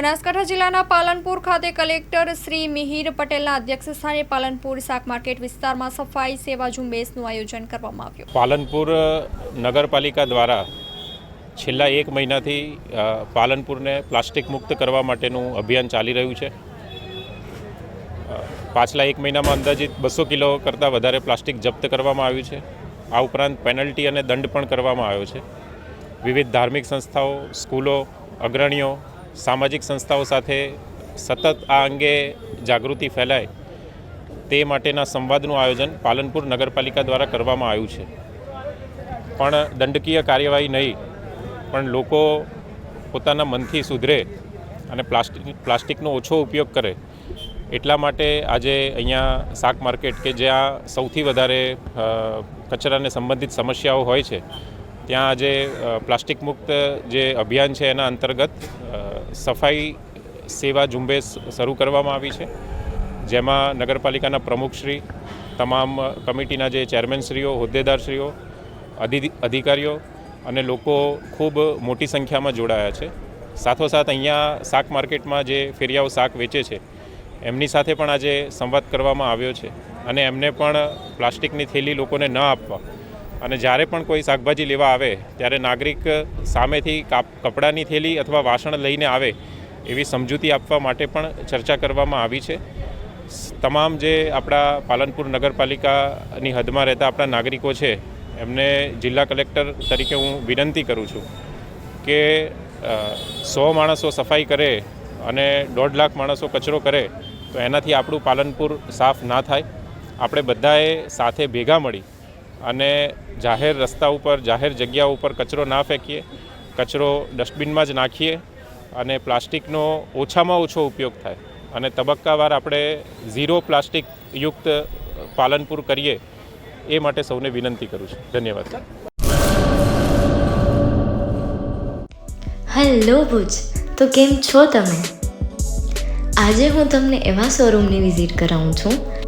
બનાસકાંઠા જિલ્લાના પાલનપુર ખાતે કલેક્ટર શ્રી મિહિર પટેલના અધ્યક્ષસ્થાને પાલનપુર શાક માર્કેટ વિસ્તારમાં સફાઈ સેવા ઝુંબેશનું આયોજન કરવામાં આવ્યું. પાલનપુર નગરપાલિકા દ્વારા છેલ્લા એક મહિનાથી પાલનપુરને પ્લાસ્ટિક મુક્ત કરવા માટેનું અભિયાન ચાલી રહ્યું છે. પાછલા એક મહિનામાં અંદાજિત બસો કિલો કરતાં વધારે પ્લાસ્ટિક જપ્ત કરવામાં આવ્યું છે. આ ઉપરાંત પેનલ્ટી અને દંડ પણ કરવામાં આવ્યો છે. વિવિધ ધાર્મિક સંસ્થાઓ, સ્કૂલો, અગ્રણીઓ સામાજિક સંસ્થાઓ સાથે સતત આ અંગે જાગૃતિ ફેલાય તે માટેના સંવાદનું આયોજન પાલનપુર નગરપાલિકા દ્વારા કરવામાં આવ્યું છે. પણ દંડકીય કાર્યવાહી નહીં, પણ લોકો પોતાના મનથી સુધરે અને પ્લાસ્ટિક, પ્લાસ્ટિકનો ઓછો ઉપયોગ કરે એટલા માટે આજે અહીંયા શાક માર્કેટ કે જ્યાં સૌથી વધારે કચરાને સંબંધિત સમસ્યાઓ હોય છે ત્યાં આજે પ્લાસ્ટિક મુક્ત જે અભિયાન છે એના અંતર્ગત સફાઈ સેવા ઝુંબેશ શરૂ કરવામાં આવી છે. જેમાં નગરપાલિકાના પ્રમુખશ્રી તમામ કમિટીના જે ચેરમેનશ્રીઓ હોદ્દેદારશ્રીઓ અધિ, અધિકારીઓ અને લોકો ખૂબ મોટી સંખ્યામાં જોડાયા છે. સાથોસાથ અહીંયા શાક માર્કેટમાં જે ફેરિયાઓ શાક વેચે છે, એમની સાથે પણ આજે સંવાદ કરવામાં આવ્યો છે અને એમને પણ પ્લાસ્ટિકની થેલી લોકોને ન આપવા અને જ્યારે પણ કોઈ શાકભાજી લેવા આવે, ત્યારે નાગરિક સામેથી કાપ, કપડાની થેલી અથવા વાસણ લઈને આવે એવી સમજૂતી આપવા માટે પણ ચર્ચા કરવામાં આવી છે. તમામ જે આપણા પાલનપુર નગરપાલિકાની હદમાં રહેતા આપણા નાગરિકો છે, એમને જિલ્લા કલેક્ટર તરીકે હું વિનંતી કરું છું કે સો માણસો સફાઈ કરે અને દોઢ લાખ માણસો કચરો કરે, તો એનાથી આપણું પાલનપુર સાફ ના થાય. આપણે બધાએ સાથે ભેગા મળી અને જાહેર રસ્તા ઉપર, જાહેર જગ્યા ઉપર કચરો ના ફેંકીએ, કચરો ડસ્ટબિનમાં જ નાખીએ અને પ્લાસ્ટિકનો ઓછામાં ઓછો ઉપયોગ થાય. અને તબક્કાવાર આપણે ઝીરો પ્લાસ્ટિક યુક્ત પાલનપુર કરીએ, એ માટે સૌને વિનંતી કરું છું. ધન્યવાદ. હેલો ભુજ, તો કેમ છો તમે? આજે હું તમને એવા શોરૂમની વિઝિટ કરાવું છું